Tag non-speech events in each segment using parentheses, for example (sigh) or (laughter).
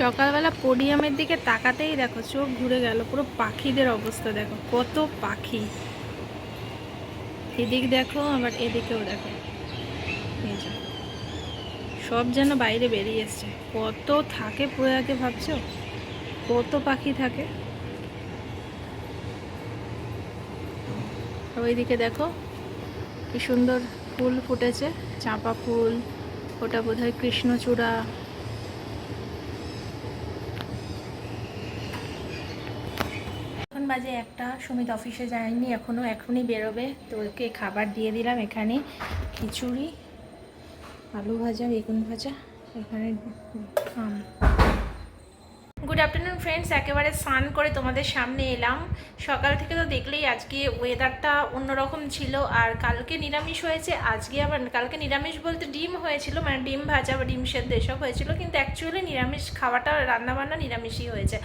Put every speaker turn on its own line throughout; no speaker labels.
সকালবেলা পোডিয়ামের দিকে তাকাতেই দেখো চোখ ঘুরে গেল, পুরো পাখিদের অবস্থা দেখো, কত পাখি। এদিক দেখো, আবার এদিকেও দেখো। সব যেন বাইরে বেরিয়ে এসছে। কত থাকে প্রয়াগে ভাবছ? কত পাখি থাকে? ওইদিকে দেখো, কি সুন্দর ফুল ফুটেছে, চাঁপা ফুল, ওটা বোধহয় কৃষ্ণচূড়া। বাজে একটা, সুমিত অফিসে যায়নি এখনও এখনই বেরোবে। তো ওকে খাবার দিয়ে দিলাম এখানে। খিচুড়ি, আলু ভাজা, বেগুন ভাজা, এখানে গুড আফটারনুন ফ্রেন্ডস একেবারে স্নান করে তোমাদের সামনে এলাম। সকাল থেকে তো দেখলেই আজকে ওয়েদারটা অন্যরকম ছিল, আর কালকে নিরামিষ হয়েছে। আজকে আবার কালকে নিরামিষ বলতে ডিম হয়েছিল মানে ডিম ভাজা বা ডিম সেদ্ধ এসব হয়েছিল, কিন্তু অ্যাকচুয়ালি নিরামিষ খাওয়াটা, রান্নাবান্না নিরামিষই হয়েছে।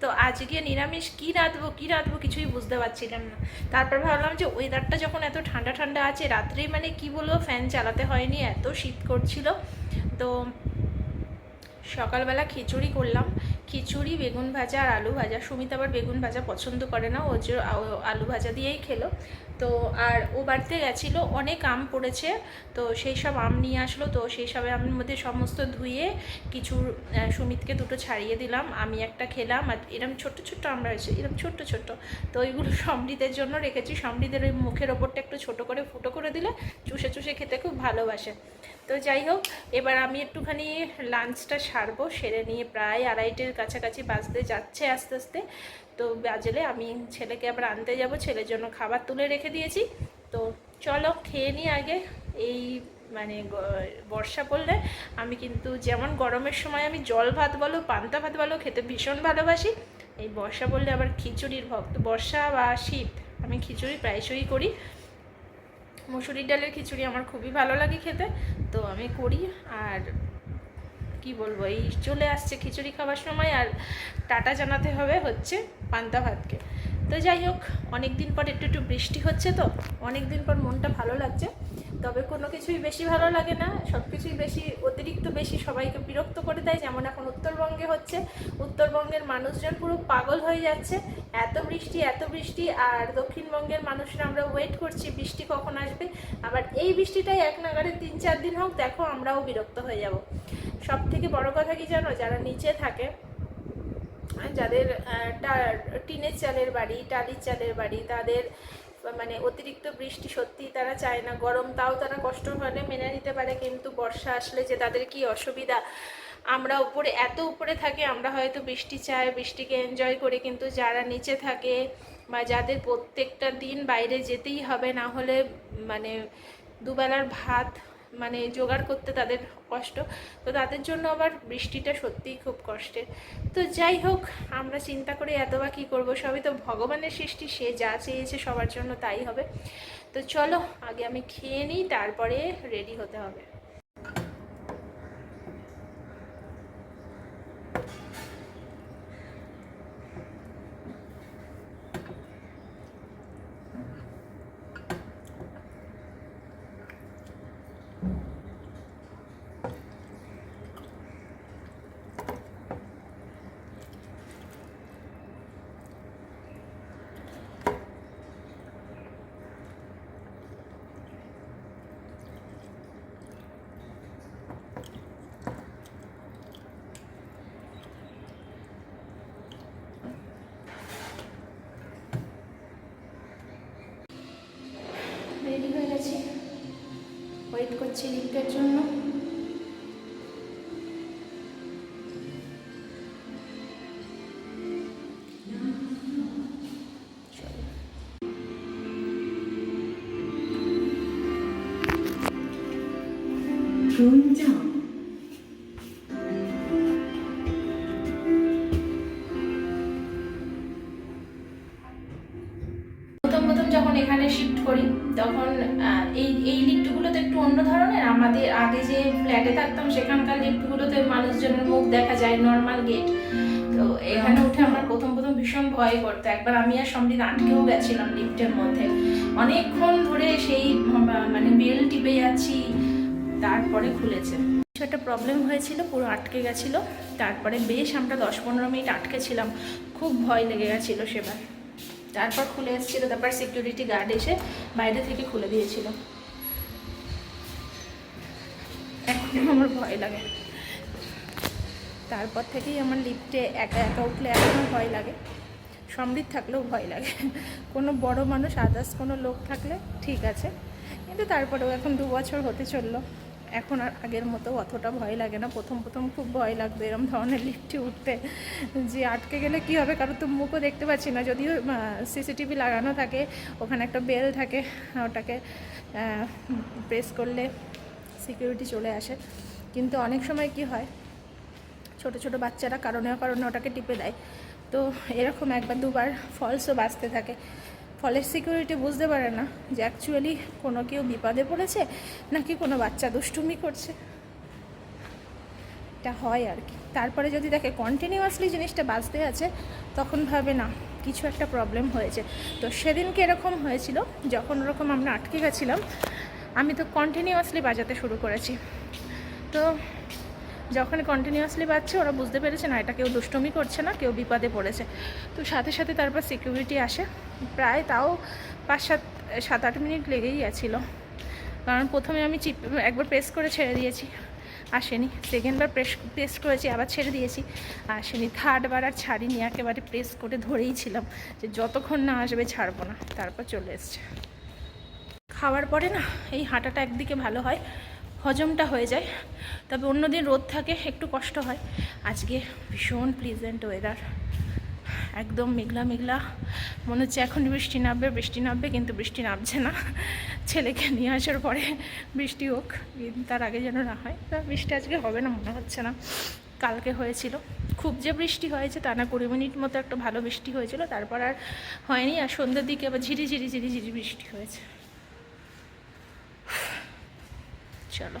তো আজকে নিরামিষ কী রাঁধবো কী রাঁধবো কিছুই বুঝতে পারছিলাম না। তারপর ভাবলাম যে ওয়েদারটা যখন এত ঠান্ডা ঠান্ডা আছে রাত্রেই মানে কি বলব ফ্যান চালাতে হয়নি, এত শীত করছিল। তো সকালবেলা খিচুড়ি করলাম। খিচুড়ি, বেগুন ভাজা আর আলু ভাজা। সুমিত আবার বেগুন ভাজা পছন্দ করে না, ও যে আলু ভাজা দিয়েই খেলো। তো আর ও বাড়িতে গেছিল, অনেক আম পড়েছে, তো সেই সব আম নিয়ে আসলো, তো সেই সব আমের মধ্যে সমস্ত ধুয়ে কিছু সুমিতকে দুটো ছাড়িয়ে দিলাম, আমি একটা খেলাম, আর এরম ছোট্ট ছোট্ট আমরা হয়েছে এরম ছোট্ট ছোট্ট, তো ওইগুলো (laughs) সমৃদ্ধের জন্য রেখেছি সমৃদ্ধের ওই মুখের ওপরটা একটু ছোট করে ফুটো করে দিলে চুষে চুষে খেতে খুব ভালোবাসে। তো যাই হোক, এবার আমি একটুখানি লাঞ্চটা সারবো, সেরে নিয়ে প্রায় আড়াইটের কাছাকাছি বাজতে যাচ্ছে আস্তে আস্তে, তো বাজলে আমি ছেলেকে আবার আনতে যাব, ছেলের জন্য খাবার তুলে রেখে দিয়েছি। তো চলো খেয়ে নিই আগে। এই মানে বর্ষা পড়লে আমি কিন্তু যেমন গরমের সময় আমি জল ভাত বলো, পান্তা ভাত বলো, খেতে ভীষণ ভালোবাসি। এই বর্ষা পড়লে আবার খিচুড়ির ভক্ত, বর্ষা বা শীত আমি খিচুড়ি প্রায়শই করি। মুসুরির ডালের খিচুড়ি আমার খুবই ভালো লাগে খেতে। তো আমি করি আর কি বলব, এই চলে আসছে খিচুড়ি খাওয়ার সময় আর টাটা জানাতে হবে হচ্ছে পান্তা ভাতকে। তো যাই হোক অনেক দিন পর একটু একটু বৃষ্টি হচ্ছে তো অনেক দিন পর মনটা ভালো লাগছে। তবে কোনো কিছুই বেশি ভালো লাগে না সব কিছুই বেশি, অতিরিক্ত বেশি সবাইকে বিরক্ত করে দেয়, যেমন এখন উত্তরবঙ্গে হচ্ছে। উত্তরবঙ্গের মানুষজন পুরো পাগল হয়ে যাচ্ছে, এত বৃষ্টি এত বৃষ্টি, আর দক্ষিণবঙ্গের মানুষরা আমরা ওয়েট করছি, বৃষ্টি কখন আসবে? আবার এই বৃষ্টিটাই এক নাগারে তিন চার দিন হোক, দেখো আমরাও বিরক্ত হয়ে যাব। সব থেকে বড় কথা কি জানো? যারা নিচে থাকে আর যাদের টিনের চালের বাড়ি, টালির চালের বাড়ি, তাদের মানে অতিরিক্ত বৃষ্টি সত্যি তারা চায় না। গরম তাও তারা কষ্ট হলে মেনে নিতে পারে, কিন্তু বর্ষা আসলে যে তাদের কি অসুবিধা? আমরা উপরে, এত উপরে থাকি, আমরা হয়তো বৃষ্টি চাই, বৃষ্টিকে এনজয় করি, কিন্তু যারা নিচে থাকে বা যাদের প্রত্যেকটা দিন বাইরে যেতেই হবে, না হলে মানে দুবেলার ভাত মানে জোগাড় করতে তাদের কষ্ট। তো তাদের জন্য আবার বৃষ্টিটা সত্যিই খুব কষ্টের। তো যাই হোক, আমরা চিন্তা করে এত বা কী করব, সবই তো ভগবানের সৃষ্টি, সে যা চেয়েছে সবার জন্য তাই হবে। তো চলো, আগে আমি খেয়ে নিই, তারপরে রেডি হতে হবে রেডি হয়ে গেছি ওয়েট করছি লিফটের জন্য
분장
প্রথম যখন এখানে শিফট করি তখন এই এই লিফটগুলো তো একটু অন্য ধরনের। আমাদের আগে যে ফ্ল্যাটে থাকতাম সেখানকার লিফ্টগুলোতে মানুষজনের মুখ দেখা যায় নর্মাল গেট তো এখানে উঠে আমার প্রথম প্রথম ভীষণ ভয় করতো। একবার আমি আর সমৃদ্ধ আটকেও গেছিলাম লিফটের মধ্যে। অনেকক্ষণ ধরে সেই মানে বেল টিপে যাচ্ছি তারপরে খুলেছে। কিছু একটা প্রবলেম হয়েছিল পুরো আটকে গেছিল। তারপরে বেশ আমরা দশ পনেরো মিনিট আটকে ছিলাম খুব ভয় লেগে গেছিল সেবার। তারপর খুলে এসেছিল, তারপর সিকিউরিটি গার্ড এসে বাইরে থেকে খুলে দিয়েছিল। এখন আমার ভয় লাগে। তারপর থেকেই আমার লিফটে একা একা উঠলে এখনও ভয় লাগে। সমৃদ্ধ থাকলেও ভয় লাগে। কোনো বড় মানুষ আদার্স কোনো লোক থাকলে ঠিক আছে। কিন্তু তারপরেও এখন দু বছর হতে চলল। এখন আর আগের মতো অতটা ভয় লাগে না। প্রথম প্রথম খুব ভয় লাগবে এরকম ধরনের লিফটে উঠতে। যে আটকে গেলে কি হবে? কারণ তো মুখও দেখতে পাচ্ছি না। যদিও সিসিটিভি লাগানো থাকে, ওখানে একটা বেল থাকে, ওটাকে প্রেস করলে সিকিউরিটি চলে আসে। কিন্তু অনেক সময় কি হয়, ছোট ছোট বাচ্চারা কারণে কারণে ওটাকে টিপে দেয়। তো এরকম একবার দুবার ফলসও বাঁচতে থাকে। ফলের সিকিউরিটি বুঝতে পারে না যে অ্যাকচুয়ালি কোনো কেউ বিপদে পড়েছে নাকি কোনো বাচ্চা দুষ্টুমি করছে। এটা হয় আর কি। তারপরে যদি দেখে কন্টিনিউয়াসলি জিনিসটা বাঁচতে আছে, তখন ভাবে না, কিছু একটা প্রবলেম হয়েছে। তো সেদিনকে এরকম হয়েছিল, যখন ওরকম আমরা আটকে গেছিলাম, আমি তো কন্টিনিউয়াসলি বাজাতে শুরু করেছি। তো যখন কন্টিনিউয়াসলি বাজছে ওরা বুঝতে পেরেছে, না, এটা কেউ দুষ্টমি করছে না, কেউ বিপদে পড়েছে। তো সাথে সাথে তারপর সিকিউরিটি আসে। প্রায় তাও পাঁচ সাত সাত আট মিনিট লেগেই গেছিল। কারণ প্রথমে আমি চিপ, একবার প্রেস করে ছেড়ে দিয়েছি, আসেনি। সেকেন্ডবার প্রেস প্রেস করেছি, আবার ছেড়ে দিয়েছি, আসেনি। থার্ডবার আর ছাড়িনি, একেবারে প্রেস করে ধরেই ছিলাম যে যতক্ষণ না আসবে ছাড়বো না। তারপর চলে এসছে। খাওয়ার পরে না, এই হাঁটাটা একদিকে ভালো হয়। হজমটা হয়ে যায়। তবে অন্যদিন রোদ থাকে, একটু কষ্ট হয়। আজকে ভীষণ প্লিজেন্ট ওয়েদার একদম মেঘলা মেঘলা। মনে হচ্ছে এখন বৃষ্টি নামবে বৃষ্টি নামবে, কিন্তু বৃষ্টি নামছে না। ছেলেকে নিয়ে আসার পরে বৃষ্টি হোক তার আগে যেন না হয়। তা বৃষ্টি আজকে হবে না, মনে হচ্ছে না। কালকে হয়েছিল। খুব যে বৃষ্টি হয়েছে তা না, কুড়ি মিনিট মতো একটা ভালো বৃষ্টি হয়েছিল। তারপর আর হয়নি, আর সন্ধ্যের দিকে আবার ঝিরি ঝিরি ঝিরি ঝিরি বৃষ্টি হয়েছে। চলো।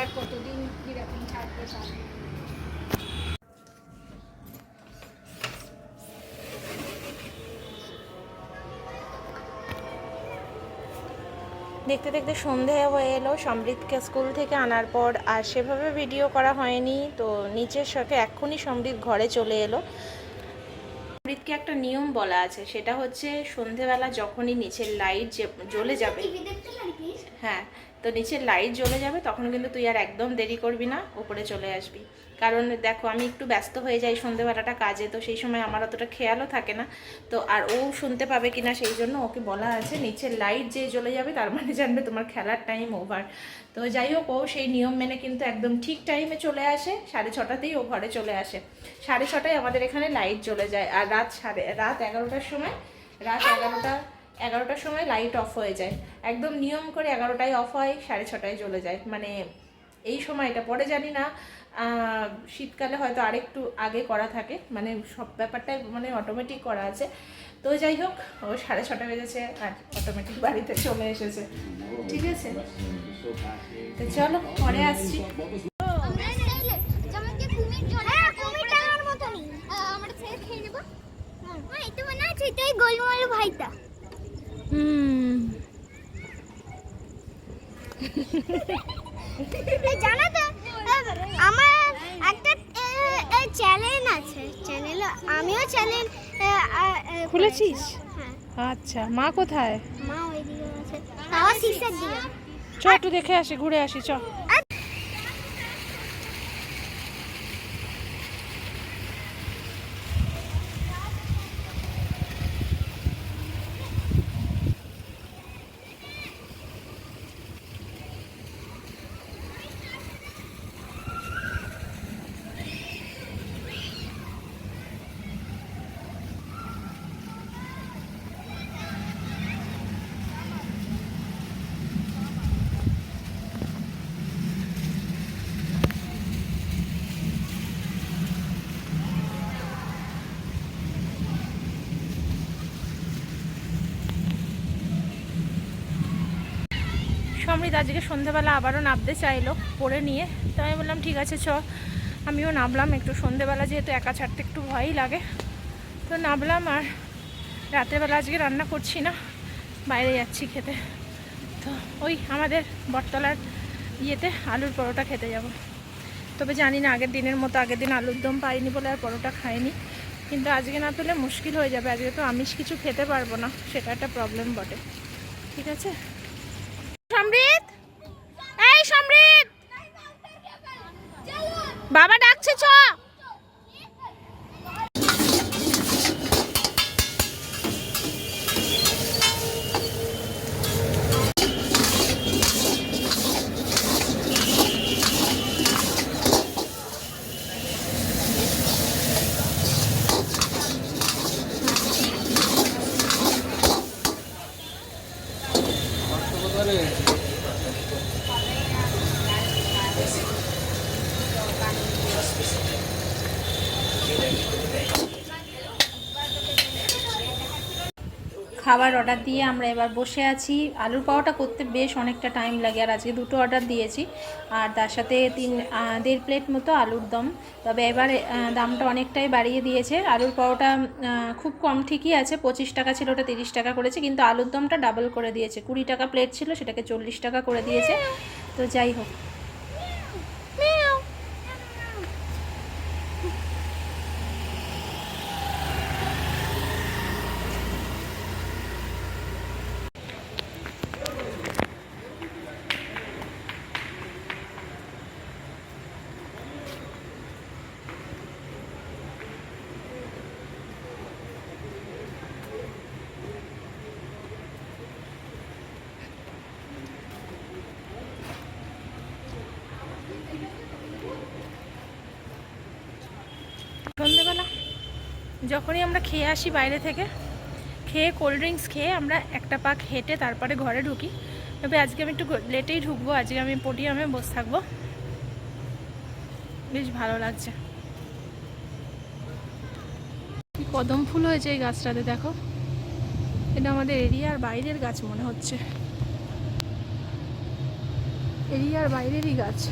আর কতদিন কীরকম থাকবে
দেখতে দেখতে সন্ধে হয়ে এলো। সমৃদ্ধকে স্কুল থেকে আনার পর আর সেভাবে ভিডিও করা হয়নি। তো নিচের সাথে এক্ষুনি সমৃদ্ধ ঘরে চলে এলো। সমৃদ্ধকে একটা নিয়ম বলা আছে? সেটা হচ্ছে সন্ধেবেলা যখনই নিচের লাইট জ্বলে যাবে। হ্যাঁ। তো নিচের লাইট জ্বলে যাবে, তখন কিন্তু তুই আর একদম দেরি করবি না, ওপরে চলে আসবি। কারণ দেখো, আমি একটু ব্যস্ত হয়ে যাই সন্ধেবেলাটা কাজে, তো সেই সময় আমার অতটা খেয়ালও থাকে না। তো আর ও শুনতে পাবে কিনা সেই জন্য ওকে বলা আছে নিচের লাইট যে জ্বলে যাবে, তার মানে জানবে তোমার খেলার টাইম ওভার তো যাই হোক, ও সেই নিয়ম মেনে কিন্তু একদম ঠিক টাইমে চলে আসে, সাড়ে ছটাতেই ও ঘরে চলে আসে। সাড়ে ছটায় আমাদের এখানে লাইট জ্বলে যায়, আর রাত সাড়ে, রাত এগারোটার সময়, রাত এগারোটা এগারোটার সময় লাইট অফ হয়ে যায়। একদম নিয়ম করে এগারোটায় অফ হয়, সাড়ে ছটায় চলে যায়। মানে এই সময়টা। পরে জানি না শীতকালে হয়তো আরেকটু আগে করা থাকে। মানে সব ব্যাপারটাই মানে অটোমেটিক করা আছে। তো যাই হোক, ও সাড়ে ছটা বেজেছে আর অটোমেটিক বাড়িতে চলে এসেছে। ঠিক আছে? তো চলো, পরে আসছি।
হ্যাঁ গোলমাল ভাইটা। (laughs) জানো তো আমার একটা চ্যানেল আছে। চ্যানেল আমিও চ্যানেল
খুলেছিস?
হ্যাঁ।
আচ্ছা মা কোথায়?
মা ওইদিকে আছে। তাও সিক্সের দিকে
চ একটু দেখে আসি ঘুরে আসি চ। সমৃদ্ধ আজকে সন্ধেবেলা আবারও নামতে চাইলো পরে নিয়ে। তো আমি বললাম, ঠিক আছে, চ। আমিও নামলাম একটু সন্ধেবেলা, যেহেতু একা ছাড়তে একটু ভয়ই লাগে। তো নামলাম আর রাতেরবেলা আজকে রান্না করছি না, বাইরে যাচ্ছি খেতে। তো ওই আমাদের বটতলার ইয়েতে আলুর পরোটা খেতে যাব। তবে জানি না, আগের দিনের মতো আগের দিন আলুর দম পাইনি বলে আর পরোটা খাইনি। কিন্তু আজকে না পেলে মুশকিল হয়ে যাবে, আজকে তো আমিষ কিছু খেতে পারব না, সেটা একটা প্রবলেম বটে। ঠিক আছে? সমৃদ্ধ এই সমৃদ্ধ বাবা ডাকছে চ। খাবার অর্ডার দিয়ে আমরা এবার বসে আছি। আলুর পাওয়াটা করতে বেশ অনেকটা টাইম লাগে, আর আজকে দুটো অর্ডার দিয়েছি। আর তার সাথে তিন দেড় প্লেট মতো আলুর দম। তবে এবার দামটা অনেকটাই বাড়িয়ে দিয়েছে। আলুর পাওয়াটা খুব কম ঠিকই আছে, পঁচিশ টাকা ছিল, ওটা তিরিশ টাকা করেছে। কিন্তু আলুর দমটা ডাবল করে দিয়েছে। কুড়ি টাকা প্লেট ছিল, সেটাকে চল্লিশ টাকা করে দিয়েছে। তো যাই হোক সন্ধেবেলা যখনই আমরা খেয়ে আসি বাইরে থেকে, খেয়ে কোল্ড ড্রিঙ্কস খেয়ে আমরা একটা পাক হেঁটে তারপরে ঘরে ঢুকি। তবে আজকে আমি একটু লেটেই ঢুকবো, আজকে আমি পোডিয়ামে বসে থাকব। বেশ ভালো লাগছে। কদম ফুল হয়েছে এই গাছটাতে, দেখো। এটা আমাদের এরিয়ার বাইরের গাছ মনে হচ্ছে। এরিয়ার বাইরেরই গাছ।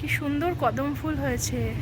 কি সুন্দর কদম ফুল হয়েছে।